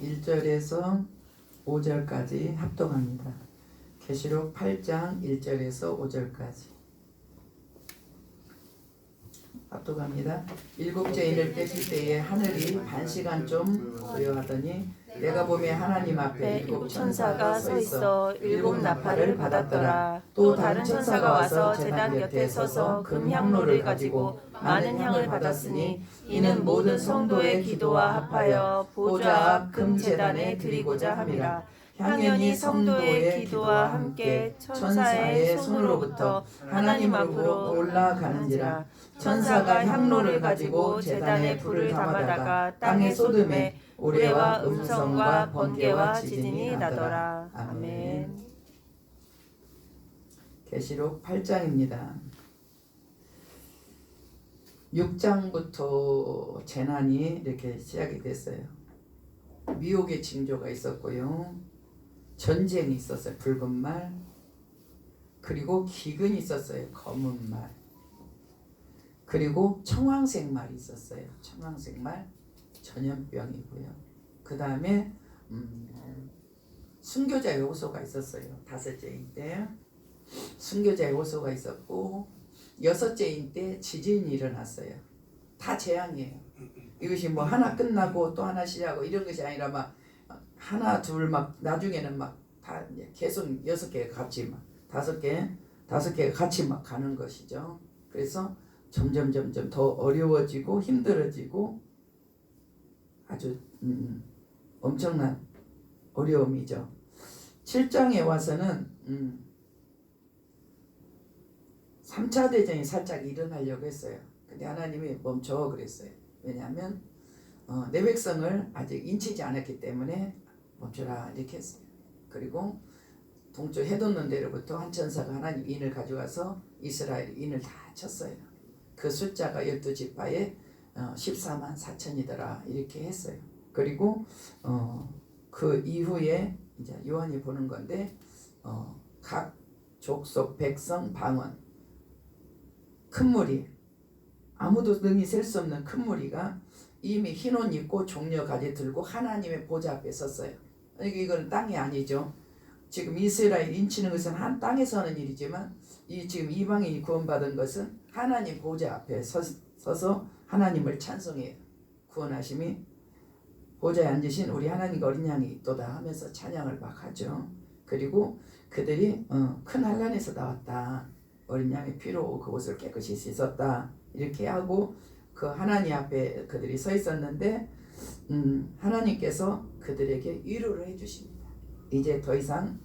1절에서 5절까지 합동합니다. 계시록 8장 1절에서 5절까지 합동합니다. 일곱째 인을 떼실 때에 하늘이 반 시간 좀 고요하더니 내가 보매 하나님 앞에 일곱 천사가 서 있어 일곱 나팔을 받았더라. 또 다른 천사가 와서 제단 곁에 서서 금 향로를 가지고 많은 향을 받았으니 이는 모든 성도의 기도와 합하여 보좌 앞 금 제단에 드리고자 함이라. 향연이 성도의 기도와 함께 천사의 손으로부터 하나님 앞으로 올라가는지라. 천사가 향로를 가지고 제단에 불을 담아다가 땅에 쏟음에 우레와 음성과 번개와 지진이 나더라. 아멘. 계시록 8장입니다. 6장부터 재난이 이렇게 시작이 됐어요. 미혹의 징조가 있었고요. 전쟁이 있었어요. 붉은 말. 그리고 기근이 있었어요. 검은 말. 그리고 청황색 말이 있었어요. 청황색 말 전염병이고요. 그 다음에 음, 순교자 요소가 있었어요. 다섯째인 때 순교자 요소가 있었고 여섯째인 때 지진이 일어났어요. 다 재앙이에요. 이것이 뭐 하나 끝나고 또 하나 시작하고 이런 것이 아니라 막 하나 둘 막 나중에는 막 다 계속 여섯 개 같이 막 다섯 개 다섯 개가 같이 막 가는 것이죠. 그래서 점점 점점 더 어려워지고 힘들어지고 아주 음, 엄청난 어려움이죠. 7장에 와서는 음, 3차 대전이 살짝 일어나려고 했어요. 근데 하나님이 멈춰 그랬어요. 왜냐하면 어, 내 백성을 아직 인치지 않았기 때문에 멈춰라 이렇게 했어요. 그리고 동쪽 해돋는 데로부터 한 천사가 하나님 인을 가져와서 이스라엘 인을 다 쳤어요. 그 숫자가 12지파에 어, 14만 4천이더라 이렇게 했어요. 그리고 어, 그 이후에 이제 요한이 보는 건데 어, 각 족속 백성 방언 큰 무리 아무도 능히 셀 수 없는 큰 무리가 이미 흰 옷 입고 종려 가지 들고 하나님의 보좌 앞에 섰어요. 이건 땅이 아니죠. 지금 이스라엘 인치는 것은 한 땅에서 하는 일이지만 이 지금 이방인이 구원받은 것은 하나님 보좌 앞에 서, 서서 하나님을 찬송해요. 구원하심이 보좌에 앉으신 우리 하나님과 어린 양이 있도다 하면서 찬양을 막 하죠. 그리고 그들이 어, 큰 환란에서 나왔다. 어린 양의 피로 그곳을 깨끗이 씻었다. 이렇게 하고 그 하나님 앞에 그들이 서 있었는데 음, 하나님께서 그들에게 위로를 해주십니다. 이제 더 이상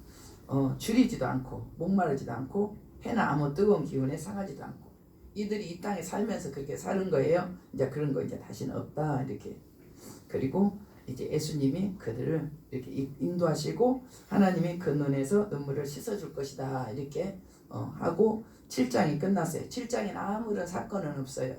어, 줄이지도 않고 목마르지도 않고 해나 아무 뜨거운 기운에 상하지도 않고 이들이 이 땅에 살면서 그렇게 사는 거예요. 이제 그런 거 이제 다시는 없다 이렇게 그리고 이제 예수님이 그들을 이렇게 인도하시고 하나님이 그 눈에서 눈물을 씻어줄 것이다 이렇게 어, 하고 7장이 끝났어요. 7장에는 아무런 사건은 없어요.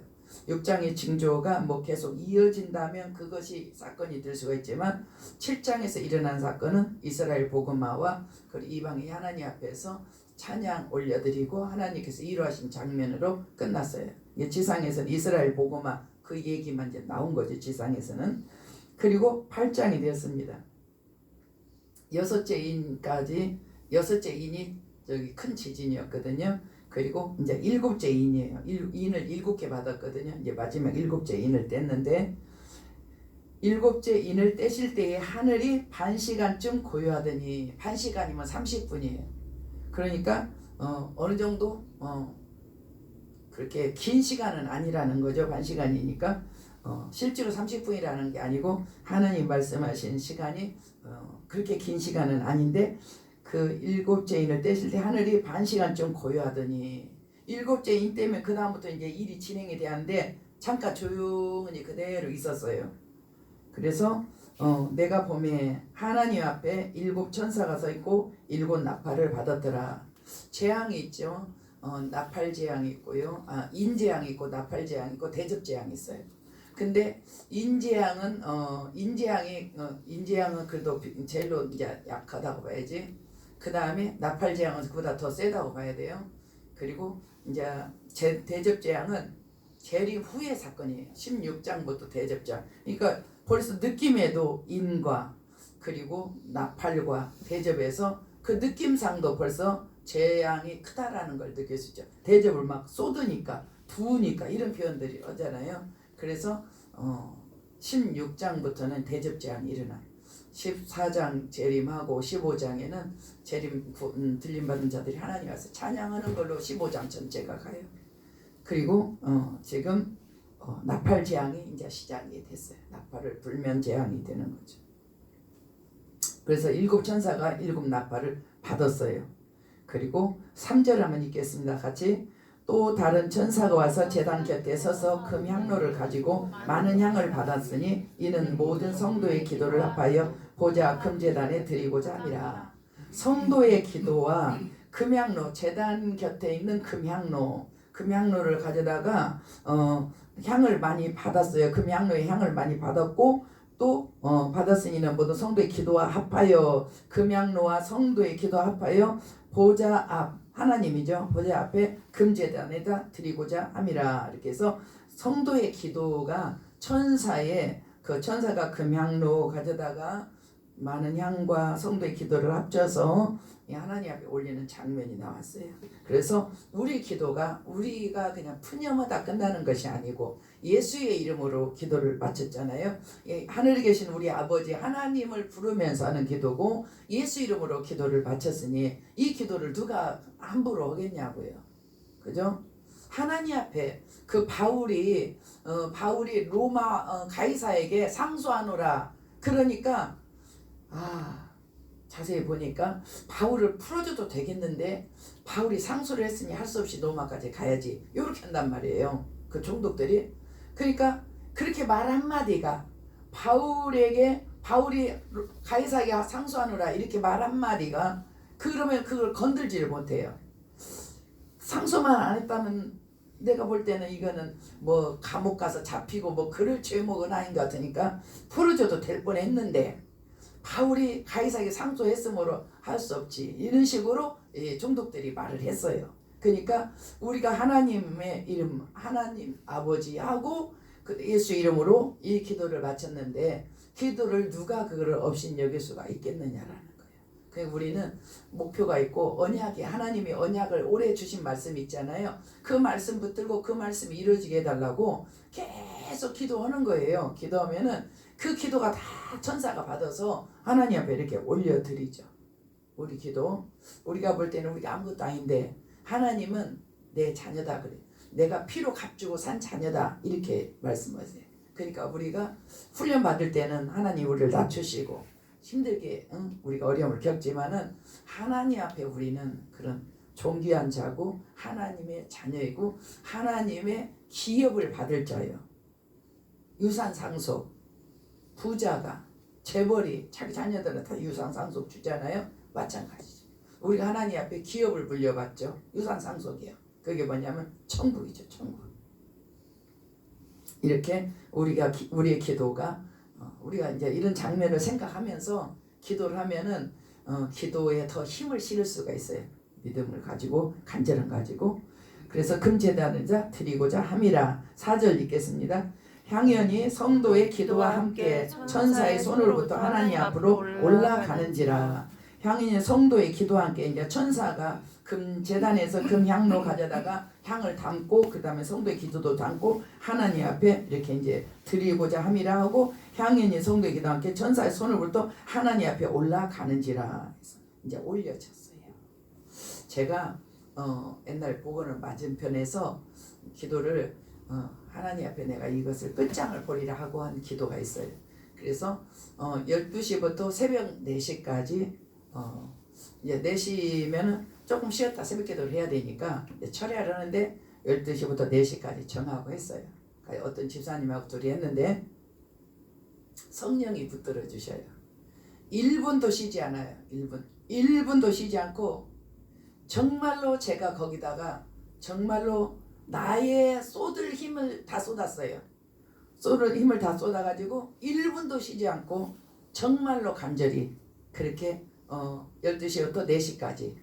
6장의 징조가 뭐 계속 이어진다면 그것이 사건이 될 수가 있지만 7장에서 일어난 사건은 이스라엘 복음화와 그리고 이방의 하나님 앞에서 찬양 올려드리고 하나님께서 이루하신 장면으로 끝났어요. 지상에서는 이스라엘 복음화 그 얘기만 이제 나온 거죠. 지상에서는 그리고 8장이 되었습니다. 여섯째 인까지 여섯째 인이 저기 큰 지진이었거든요. 그리고 이제 일곱째 인이에요. 일, 인을 일곱 개 받았거든요. 이제 마지막 일곱째 인을 뗐는데 일곱째 인을 떼실 때에 하늘이 반 시간쯤 고요하더니 반 시간이면 30분이에요. 그러니까 어, 어느 정도 어, 그렇게 긴 시간은 아니라는 거죠. 반 시간이니까 어, 실제로 30분이라는 게 아니고 하나님 말씀하신 시간이 어, 그렇게 긴 시간은 아닌데 그 일곱째 인을 떼실 때 하늘이 반 시간쯤 고요하더니 일곱째 인 때문에 그 다음부터 이제 일이 진행이 되는데 잠깐 조용히 그대로 있었어요. 그래서 어, 내가 봄에 하나님 앞에 일곱 천사가 서 있고 일곱 나팔을 받았더라. 재앙이 있죠. 어, 나팔 재앙이 있고요. 아, 인 재앙이 있고 나팔 재앙이 있고 대접 재앙이 있어요. 근데 인재앙은 어, 인재앙이 어, 인재앙은 그래도 제일로 이제 약하다고 봐야지. 그 다음에 나팔 재앙은 그보다 더 세다고 봐야 돼요. 그리고 이제 제, 대접 재앙은 재림 후의 사건이에요. 16장부터 대접 재앙. 그러니까 벌써 느낌에도 인과 그리고 나팔과 대접에서 그 느낌상도 벌써 재앙이 크다라는 걸 느낄 수 있죠. 대접을 막 쏟으니까 부으니까 이런 표현들이 오잖아요. 그래서 어, 16장부터는 대접 재앙이 일어나. 14장 재림하고 15장에는 재림 구- 음, 들림 받은 자들이 하나님 앞에서 찬양하는 걸로 15장 전체가 가요. 그리고 어, 지금 어, 나팔 재앙이 이제 시작이 됐어요. 나팔을 불면 재앙이 되는 거죠. 그래서 일곱 천사가 일곱 나팔을 받았어요. 그리고 3절 한번 읽겠습니다. 같이 또 다른 천사가 와서 제단 곁에 서서 금 향로를 가지고 많은 향을 받았으니 이는 모든 성도의 기도를 합하여 보좌 금 제단에 드리고자 함이라. 성도의 기도와 금향로 제단 곁에 있는 금향로 금향로를 가져다가 어 향을 많이 받았어요. 금향로의 향을 많이 받았고 또 어, 받았으니는 모든 성도의 기도와 합하여 금향로와 성도의 기도와 합하여 보좌 앞 하나님이죠. 보좌 앞에 금제단에다 드리고자 함이라 이렇게 해서 성도의 기도가 천사의 그 천사가 금향로 가져다가 많은 향과 성도의 기도를 합쳐서 이 하나님 앞에 올리는 장면이 나왔어요. 그래서 우리 기도가 우리가 그냥 푸념하다 끝나는 것이 아니고 예수의 이름으로 기도를 마쳤잖아요. 예, 하늘에 계신 우리 아버지 하나님을 부르면서 하는 기도고 예수 이름으로 기도를 마쳤으니 이 기도를 누가 함부로 하겠냐고요. 그죠? 하나님 앞에 그 바울이 어, 바울이 로마 어, 가이사에게 상소하노라. 그러니까 아 자세히 보니까 바울을 풀어줘도 되겠는데 바울이 상소를 했으니 할 수 없이 로마까지 가야지 이렇게 한단 말이에요. 그 종독들이 그러니까 그렇게 말 한마디가 바울에게 바울이 가이사에게 상소하노라 이렇게 말 한마디가 그러면 그걸 건들지를 못해요. 상소만 안 했다면 내가 볼 때는 이거는 뭐 감옥 가서 잡히고 뭐 그럴 죄목은 아닌 것 같으니까 풀어줘도 될 뻔했는데 바울이 가이사에게 상소했으므로 할 수 없지 이런 식으로 이 종독들이 말을 했어요. 그러니까 우리가 하나님의 이름 하나님 아버지하고 그 예수 이름으로 이 기도를 마쳤는데 기도를 누가 그거를 없인 여길 수가 있겠느냐라는 거예요. 그 우리는 목표가 있고 언약이 하나님이 언약을 오래 주신 말씀 있잖아요. 그 말씀 붙들고 그 말씀이 이루어지게 해달라고 계속 기도하는 거예요. 기도하면은 그 기도가 다 천사가 받아서 하나님 앞에 이렇게 올려드리죠. 우리 기도 우리가 볼 때는 우리가 아무것도 아닌데 하나님은 내 자녀다 그래. 내가 피로 값주고 산 자녀다 이렇게 말씀하세요. 그러니까 우리가 훈련 받을 때는 하나님 우리를 낮추시고 힘들게 응? 우리가 어려움을 겪지만은 하나님 앞에 우리는 그런 존귀한 자고 하나님의 자녀이고 하나님의 기업을 받을 자예요. 유산 상속 부자가 재벌이 자기 자녀들은 다 유산 상속 주잖아요. 마찬가지죠. 우리가 하나님 앞에 기업을 물려받죠. 유산 상속이요. 그게 뭐냐면 천국이죠. 천국. 이렇게 우리가 기- 우리의 기도가 어, 우리가 이제 이런 장면을 생각하면서 기도를 하면은 어, 기도에 더 힘을 실을 수가 있어요. 믿음을 가지고 간절함 가지고 그래서 금제단을 자 드리고자 함이라 사절 읽겠습니다. 향연이 성도의 기도와 함께 천사의 손으로부터 하나님 앞으로 올라가는지라 향연이 성도의 기도와 함께 이제 천사가 금 재단에서 금 향로 가져다가 향을 담고 그 다음에 성도의 기도도 담고 하나님 앞에 이렇게 이제 드리고자 함이라 하고 향연이 성도의 기도와 함께 천사의 손으로부터 하나님 앞에 올라가는지라 해서 이제 올려졌어요. 제가 어, 옛날 복원을 맞은편에서 기도를 어, 하나님 앞에 내가 이것을 끝장을 보리라 하고 한 기도가 있어요. 그래서 어, 12시부터 새벽 4시까지 어, 이제 4시면은 조금 쉬었다 새벽 기도를 해야 되니까 철회를 하는데 12시부터 4시까지 정하고 했어요. 그러니까 어떤 집사님하고 둘이 했는데 성령이 붙들어 주셔요. 1분도 쉬지 않아요. 1분. 1분도 쉬지 않고 정말로 제가 거기다가 정말로 나의 쏟을 힘을 다 쏟았어요. 쏟을 힘을 다 쏟아가지고 1분도 쉬지 않고 정말로 간절히 그렇게 어 12시부터 4시까지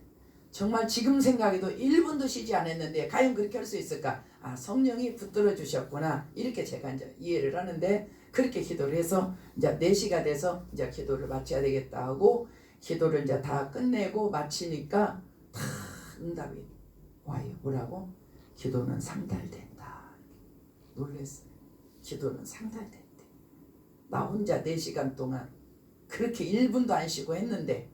정말 지금 생각해도 1분도 쉬지 않았는데 과연 그렇게 할 수 있을까? 아 성령이 붙들어 주셨구나 이렇게 제가 이제 이해를 하는데 그렇게 기도를 해서 이제 4시가 돼서 이제 기도를 마쳐야 되겠다 하고 기도를 이제 다 끝내고 마치니까 다 응답이 와요. 뭐라고? 기도는 상달된다. 놀랬어요. 기도는 상달된대. 나 혼자 4시간 동안 그렇게 1분도 안 쉬고 했는데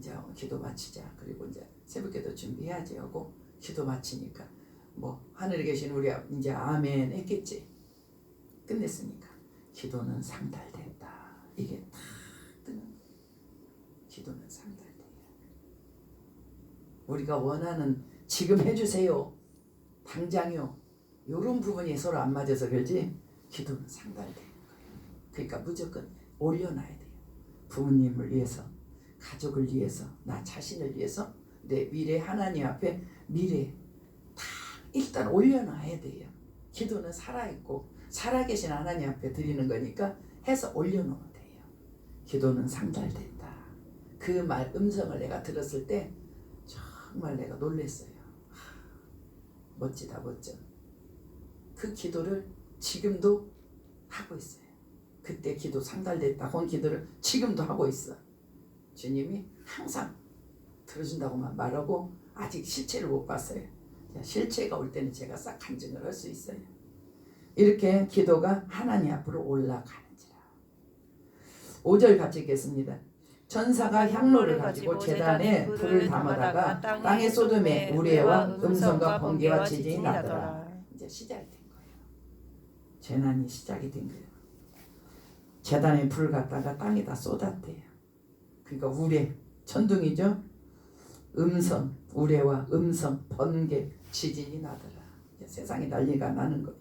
이제 기도 마치자. 그리고 이제 새벽기도 준비해야지 하고 기도 마치니까 뭐 하늘에 계신 우리 아- 이제 아멘 했겠지. 끝냈으니까 기도는 상달된다. 이게 탁 뜨는. 기도는 상달돼요. 우리가 원하는 지금 해주세요. 당장요. 이런 부분이 서로 안 맞아서 그러지 기도는 거예요. 그러니까 무조건 올려놔야 돼요. 부모님을 위해서, 가족을 위해서, 나 자신을 위해서 내 미래 하나님 앞에 미래 다 일단 올려놔야 돼요. 기도는 살아있고 살아계신 하나님 앞에 드리는 거니까 해서 올려놓으면 돼요. 기도는 상달된다. 그 말 음성을 내가 들었을 때 정말 내가 놀랬어요. 하, 멋지다 멋져. 그 기도를 지금도 하고 있어요. 그때 기도 상달됐다 한 기도를 지금도 하고 있어. 주님이 항상 들어준다고만 말하고 아직 실체를 못 봤어요. 자, 실체가 올 때는 제가 싹 간증을 할 수 있어요. 이렇게 기도가 하나님 앞으로 올라가는지라. 5절 같이 읽겠습니다. 전사가 향로를 가지고 재단에 불을 담아다가 땅에 쏟음에 우레와 음성과 번개와 지진이 나더라. 이제 시작이 된 거예요. 재난이 시작이 된 거예요. 재단에 불을 갖다가 땅에다 쏟았대요. 그러니까 우레 천둥이죠. 음성 우레와 음성 번개 지진이 나더라. 세상이 난리가 나는 거예요.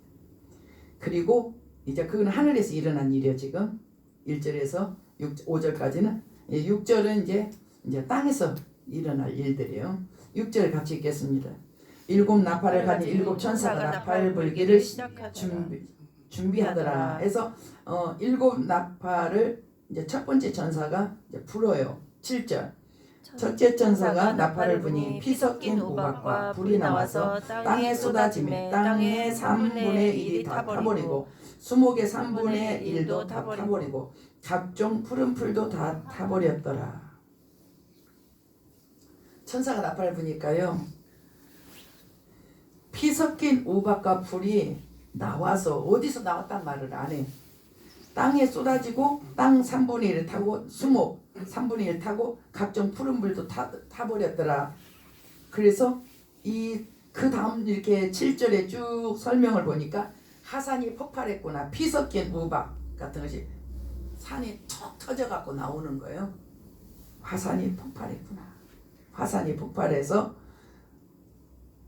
그리고 이제 그건 하늘에서 일어난 일이에요 지금 1절에서 6, 5절까지는 6절은 이제 이제 땅에서 일어날 일들이에요. 6절 같이 읽겠습니다. 일곱 나팔을 가진 일곱 천사가 나팔 불기를 준비 준비하더라. 해서 어 일곱 나팔을 이제 첫 번째 천사가 이제 불어요. 7절. 첫째 천사가 나팔을 부니 피 섞인 우박과 불이 나와서 땅에 쏟아짐에 땅의 3분의 1이 다 타버리고 수목의 3분의 1도 다 타버리고 각종 푸른 풀도 다 타버렸더라. 천사가 나팔을 부니까요. 피 섞인 우박과 불이 나와서 어디서 나왔단 말을 안 해. 땅에 쏟아지고 땅 3분의 1을 타고 수목 3분의 1 타고 각종 푸른 불도 타, 타버렸더라. 그래서 이 그 다음 이렇게 7절에 쭉 설명을 보니까 하산이 폭발했구나. 피 섞인 우박 같은 것이 산이 툭 터져갖고 나오는 거예요. 화산이 폭발했구나. 화산이 폭발해서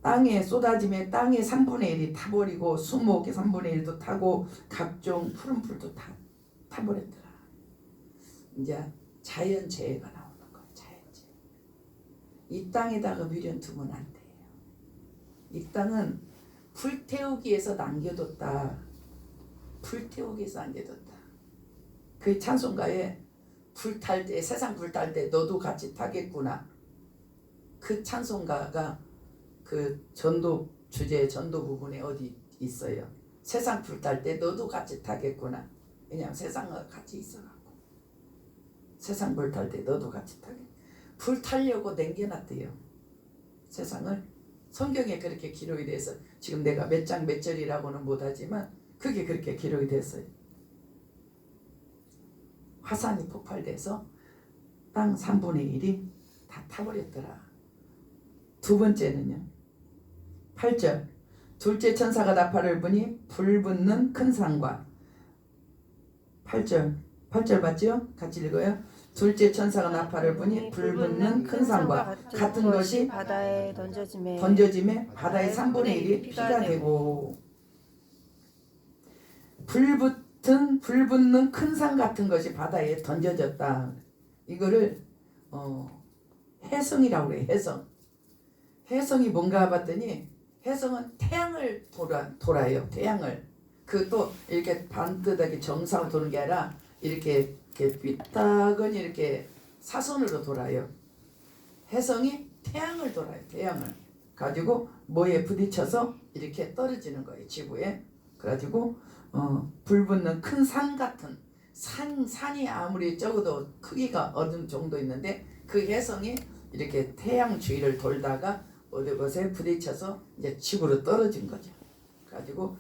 땅에 쏟아짐에 땅의 3분의 1이 타버리고 수목의 3분의 1도 타고 각종 푸른 풀도 다 타버렸더라. 이제 자연재해가 나오는 거예요. 자연재해. 이 땅에다가 미련 두면 안 돼요. 이 땅은 불태우기에서 남겨뒀다. 불태우기에서 남겨뒀다. 그 찬송가에 불탈 때 세상 불탈 때 너도 같이 타겠구나. 그 찬송가가 그 전도 주제 전도 부분에 어디 있어요. 세상 불탈 때 너도 같이 타겠구나. 왜냐면 세상과 같이 있어갖고 세상 불탈 때 너도 같이 타게. 불 타려고 남겨놨대요. 세상을 성경에 그렇게 기록이 돼서 지금 내가 몇 장 몇 절이라고는 못하지만 그게 그렇게 기록이 됐어요. 화산이 폭발돼서 땅 3분의 1이 다 타버렸더라. 두 번째는요. 8절 둘째 천사가 나팔을 부니 불 붙는 큰 산과 8절 8절 맞죠? 같이 읽어요. 둘째 천사가 나팔을 부니 불 붙는 큰 산과 같은 것이 바다에 던져짐에 던져짐에 바다의 3분의 1이 피가 되고 불 붙은 불 붙는 큰 산 같은 것이 바다에 던져졌다. 이거를 어, 해성이라고 그래. 해성. 해성이 뭔가 봤더니 해성은 태양을 돌아 돌아요. 태양을 그 또 이렇게 반듯하게 정상으로 도는 게 아니라 이렇게 이렇게 삐딱은 이렇게 사선으로 돌아요. 해성이 태양을 돌아요. 태양을 가지고 뭐에 부딪혀서 이렇게 떨어지는 거예요 지구에 그래가지고 어, 불 붙는 큰 산 같은 산 산이 아무리 적어도 크기가 어느 정도 있는데 그 혜성이 이렇게 태양 주위를 돌다가 어느 곳에 부딪혀서 이제 지구로 떨어진 거죠. 그래가지고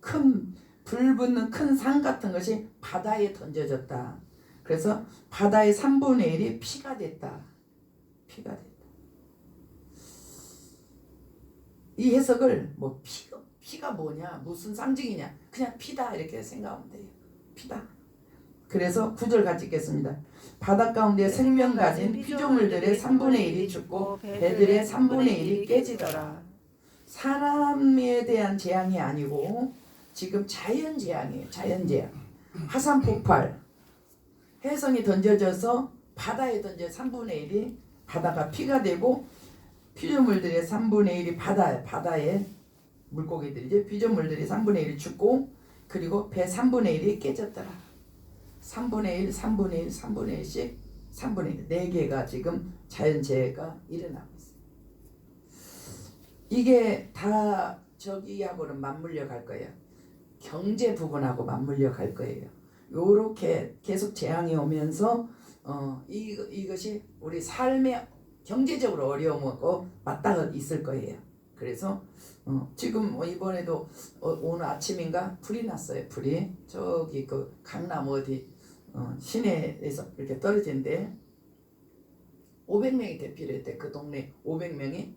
큰 불 붙는 큰산 같은 것이 바다에 던져졌다. 그래서 바다의 3분의 1이 피가 됐다. 피가 됐다. 이 해석을 뭐 피가 피가 뭐냐 무슨 상징이냐 그냥 피다 이렇게 생각하면 돼요. 피다. 그래서 구절 같이 읽겠습니다. 바다 가운데 생명 가진 피조물들의 3분의 1이 죽고 배들의 3분의 1이 깨지더라. 사람에 대한 재앙이 아니고 지금 자연 재앙이에요. 자연 재앙. 화산 폭발. 해성이 던져져서 바다에 던져 3분의 1이 바다가 피가 되고 피조물들의 3분의 1이 바다에 바다에 물고기들이죠. 피조물들이 3분의 1이 죽고 그리고 배 3분의 1이 깨졌더라. 3분의 1, 3분의 1, 3분의 1씩 3분의 1, 네 개가 지금 자연재해가 일어나고 있어요. 이게 다 저기하고는 맞물려 갈 거예요. 경제 부분하고 맞물려 갈 거예요. 요렇게 계속 재앙이 오면서 어, 이, 이것이 우리 삶의 경제적으로 어려움하고 맞닿아 있을 거예요. 그래서 어, 지금 뭐 이번에도 어, 오늘 아침인가 불이 났어요. 불이 저기 그 강남 어디 어, 시내에서 이렇게 떨어진데 500명이 대피를 했대 그 동네 500명이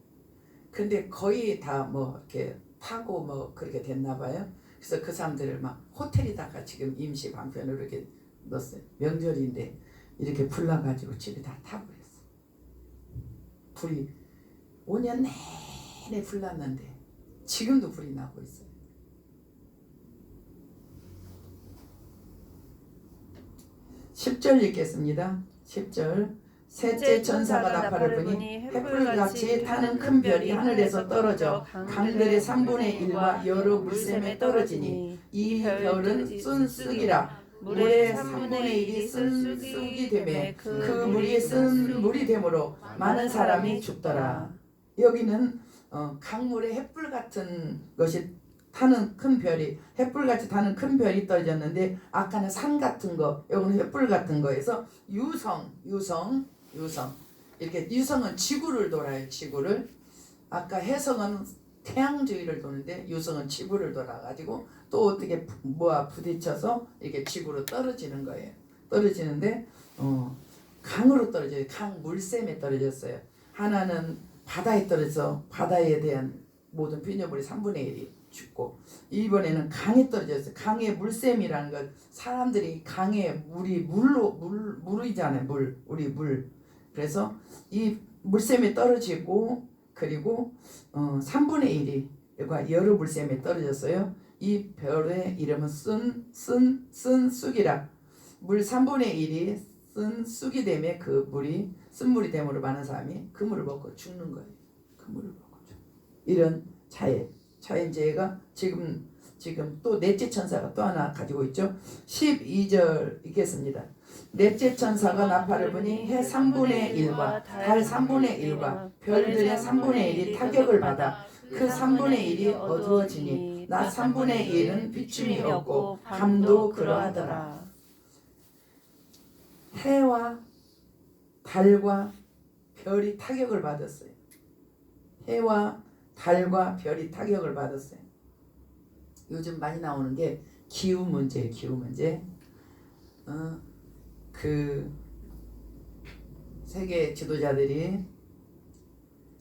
근데 거의 다 뭐 이렇게 타고 뭐 그렇게 됐나 봐요. 그래서 그 사람들을 막 호텔에다가 지금 임시 방편으로 이렇게 넣었어요. 명절인데 이렇게 불 나가지고 집에 다 그랬어. 불이 5년 내내 불 났는데 지금도 불이 나고 있어 요. 십절 읽겠습니다. 10절 셋째 천사가 나팔을 부니 횃불같이 타는 큰 별이 하늘에서 떨어져 강들의 3분의 1과 여러 물샘에 떨어지니 이 별은 쓴쑥이라 물의 3분의 1이 쓴쑥이 되매 그 물이 쓴 물이 되므로 많은 사람이 죽더라. 여기는 어, 강물에 횃불 같은 것이 타는 큰 별이 횃불같이 타는 큰 별이 떨어졌는데 아까는 산 같은 거 여기는 횃불 같은 거에서 유성 유성 유성. 이렇게 유성은 지구를 돌아요 지구를. 아까 해성은 태양 주위를 도는데 유성은 지구를 돌아가지고 또 어떻게 부- 뭐와 부딪혀서 이렇게 지구로 떨어지는 거예요. 떨어지는데 어, 강으로 떨어져요. 강 물샘에 떨어졌어요. 하나는 바다에 떨어져 바다에 대한 모든 피조물이 3분의 1이 죽고 이번에는 강에 떨어졌어요. 강의 물샘이라는 것 사람들이 강에 물이 물로 물 물이잖아요. 물 우리 물 그래서 이 물샘에 떨어지고 그리고 어, 3분의 1이 여기가 여러 물샘에 떨어졌어요. 이 별의 이름은 쓴 쓴 쓴 쑥이라 물 3분의 1이 쓴 쑥이 되면 그 물이 쓴물이 됨으로 많은 사람이 그 물을 먹고 죽는 거예요. 그 물을 먹고 죽. 이런 자연 자연재해가 지금 지금 또 넷째 천사가 또 하나 가지고 있죠. 12절 읽겠습니다. 넷째 천사가 나팔을 부니 해 3분의 1과 달 3분의 1과 별들의 3분의 1이 타격을 받아 그 3분의 1이 어두워지니 나 3분의 1은 비춤이 없고 밤도 그러하더라. 해와 달과 별이 타격을 받았어요. 해와 달과 별이 타격을 받았어요. 요즘 많이 나오는 게 기후 문제, 기후 문제. 어, 그 세계 지도자들이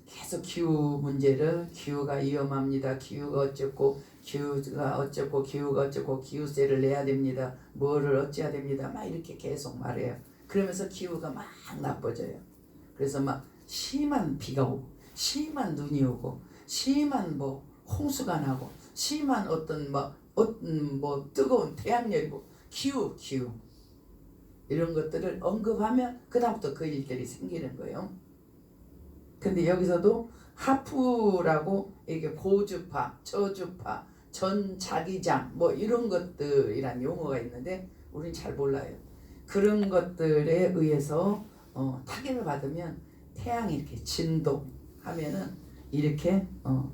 계속 기후 문제를 기후가 위험합니다. 기후가 어쩌고 기후가 어쩌고 기후가 어쩌고 기후세를 내야 됩니다. 뭐를 어찌해야 됩니다. 막 이렇게 계속 말해요. 그러면서 기후가 막 나빠져요. 그래서 막 심한 비가 오고 심한 눈이 오고 심한 뭐 홍수가 나고 심한 어떤 뭐, 어떤 뭐 뜨거운 태양열이고 기후 기후 이런 것들을 언급하면 그다음부터 그 일들이 생기는 거예요. 근데 여기서도 하프라고 이게 고주파, 저주파, 전자기장 뭐 이런 것들이란 용어가 있는데 우리는 잘 몰라요. 그런 것들에 의해서 어, 타격을 받으면 태양이 이렇게 진동하면은 이렇게 어,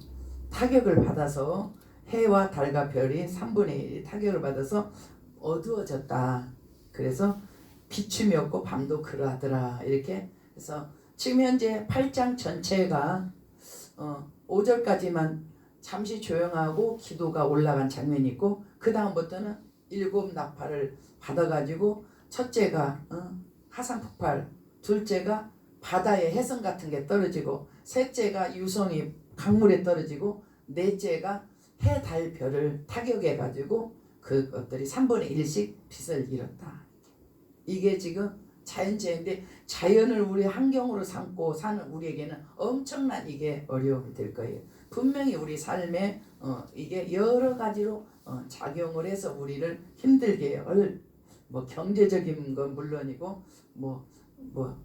타격을 받아서 해와 달과 별이 3분의 1이 타격을 받아서 어두워졌다. 그래서 비춤이 없고 밤도 그러하더라. 이렇게 그래서 지금 현재 8장 전체가 어, 5절까지만 잠시 조용하고 기도가 올라간 장면이 있고 그 다음부터는 일곱 나팔을 받아가지고 첫째가 어, 하산 폭발, 둘째가 바다에 해성 같은 게 떨어지고 셋째가 유성이 강물에 떨어지고 넷째가 해, 달, 별을 타격해 가지고 그것들이 3분의 1씩 빛을 잃었다. 이게 지금 자연재해인데 자연을 우리 환경으로 삼고 사는 우리에게는 엄청난 이게 어려움이 될 거예요. 분명히 우리 삶에 어, 이게 여러 가지로 어, 작용을 해서 우리를 힘들게 할뭐 경제적인 건 물론이고 뭐뭐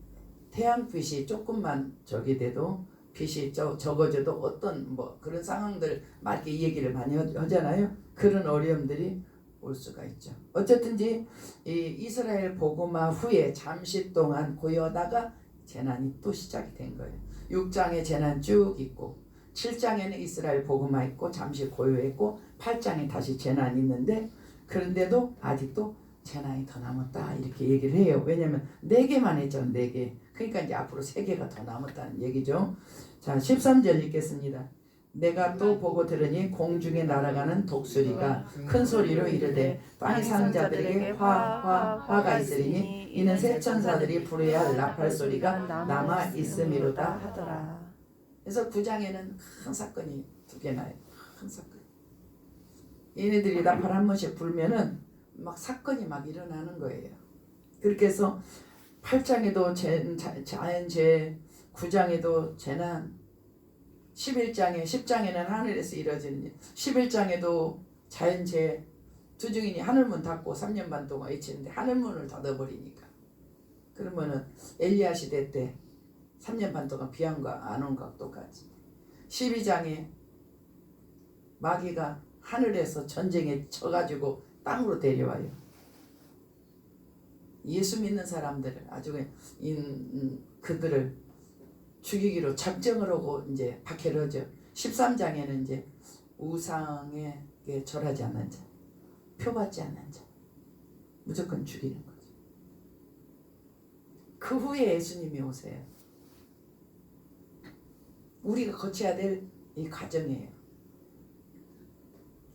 태양빛이 조금만 저기 돼도 빛이 저, 적어져도 어떤 뭐 그런 상황들 이 얘기를 많이 하- 하잖아요. 그런 어려움들이 올 수가 있죠. 어쨌든지 이 이스라엘 복음화 후에 잠시 동안 고요하다가 재난이 또 시작이 된 거예요. 6장에 재난 쭉 있고 7장에는 이스라엘 복음화 있고 잠시 고요했고 8장에 다시 재난이 있는데 그런데도 아직도 재난이 더 남았다 이렇게 얘기를 해요. 왜냐하면 네 개만 했죠. 네 개. 그러니까 이제 앞으로 세 개가 더 남았다는 얘기죠. 자 13절 읽겠습니다. 내가 또 보고 들으니 공중에 날아가는 독수리가 큰 소리로 이르되 땅에 사는 자들에게 화, 화, 화가 있으리니 이는 새 천사들이 부르야 할 나팔 소리가 남아 있음이로다 하더라. 그래서 9장에는 큰 사건이 두 개 나요. 큰 사건. 얘네들이 한 번씩 불면은 막 사건이 막 일어나는 거예요. 그렇게 해서 8장에도 재, 자, 자연재해, 9장에도 재난, 11장에 10장에는 하늘에서 이뤄지는 일, 11장에도 자연재해, 두 증인이 하늘문 닫고 3년 반 동안 외치는데 하늘문을 닫아버리니까. 그러면은 엘리야 시대. 때 3년 반 동안 온 거하고 똑같이 12장에 마귀가 하늘에서 전쟁에 쳐가지고 땅으로 데려와요. 예수 믿는 사람들을 아주 인, 음, 그들을 죽이기로 작정을 하고 이제 박해를 하죠. 13장에는 이제 우상에 절하지 않는 자, 표받지 않는 자, 무조건 죽이는 거죠. 그 후에 예수님이 오세요. 우리가 거쳐야 될 이 과정이에요.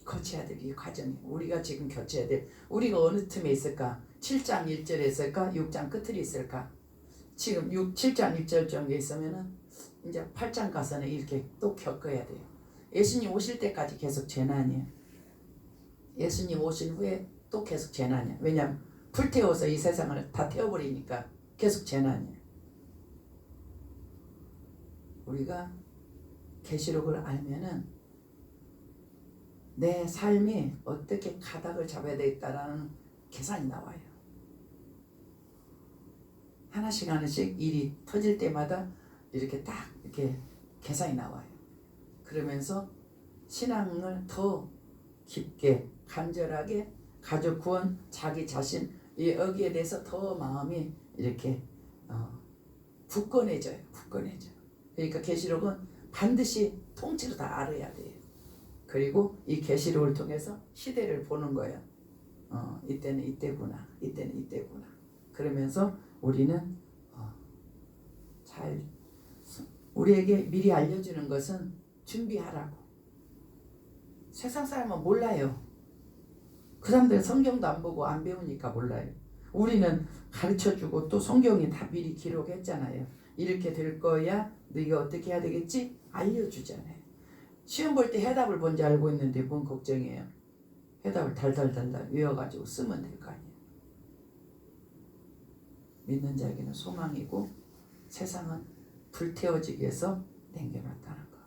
거쳐야 될 이 과정이 우리가 지금 거쳐야 될 우리가 어느 틈에 있을까? 7장 1절에 있을까? 6장 끝에 있을까? 지금 6, 7장 1절 정도에 있으면은 이제 8장 가서는 이렇게 또 겪어야 돼요. 예수님 오실 때까지 계속 재난이에요. 예수님 오신 후에 또 계속 재난이에요. 왜냐하면 불태워서 이 세상을 다 태워버리니까 계속 재난이에요. 우리가 계시록을 알면은 내 삶이 어떻게 가닥을 잡아야 되겠다라는 계산이 나와요. 하나씩 하나씩 일이 터질 때마다 이렇게 딱 이렇게 계산이 나와요. 그러면서 신앙을 더 깊게 간절하게 가족 구원 자기 자신 이 여기에 대해서 더 마음이 이렇게 어, 굳건해져요. 굳건해져. 그러니까 계시록은 반드시 통째로 다 알아야 돼요. 그리고 이 계시록을 통해서 시대를 보는 거예요. 어, 이때는 이때구나. 이때는 이때구나. 그러면서 우리는 어, 잘 우리에게 미리 알려주는 것은 준비하라고. 세상 사람은 몰라요. 그 사람들은 성경도 안 보고 안 배우니까 몰라요. 우리는 가르쳐 주고 또 성경이 다 미리 기록했잖아요. 이렇게 될 거야. 네가 어떻게 해야 되겠지? 알려주잖아요. 시험 볼 때 해답을 뭔지 알고 있는데 뭔 걱정이에요. 해답을 달달달달 외워가지고 쓰면 될 거 아니에요. 믿는 자에게는 소망이고 세상은 불태워지기 위해서 남겨놨다는 거.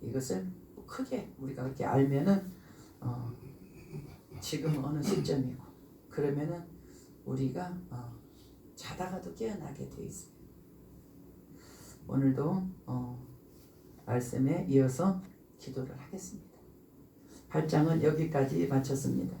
이것을 크게 우리가 그렇게 알면은 어, 지금 어느 시점이고 그러면은 우리가 어, 자다가도 깨어나게 돼 있어요. 오늘도 어, 말씀에 이어서 기도를 하겠습니다. 8장은 여기까지 마쳤습니다.